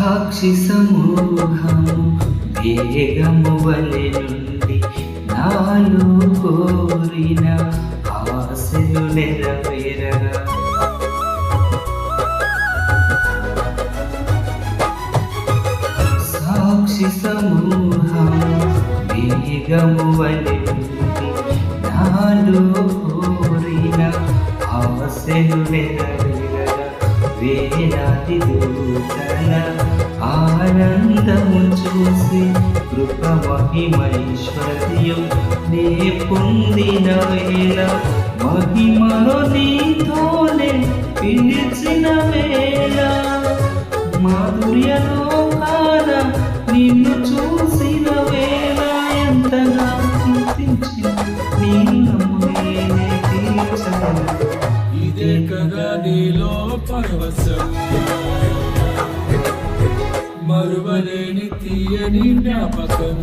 సాక్షి సమూహము వేగము వలె నుండి నాలో కోరిన ఆశలు నెరవేరగా. సాక్షి సమూహము వేగము వలె నుండి నాలో కోరిన ఆశలు నెరవేరగా. వేలాది దూతల ఆనందము చూసి కృప మహిమైశ్వర్యం నే పొందిన వేళ మహిమను నీతోనే పిలిచిన వేళ మాధుర్యలో కాన నిన్ను చూసిన వేళ ఎంతగా చింతించిన నీ నేనే తీర్చగలను. ఇదే కదా నీలో పరవశం. మరువలేని తీయని జ్ఞాపకం.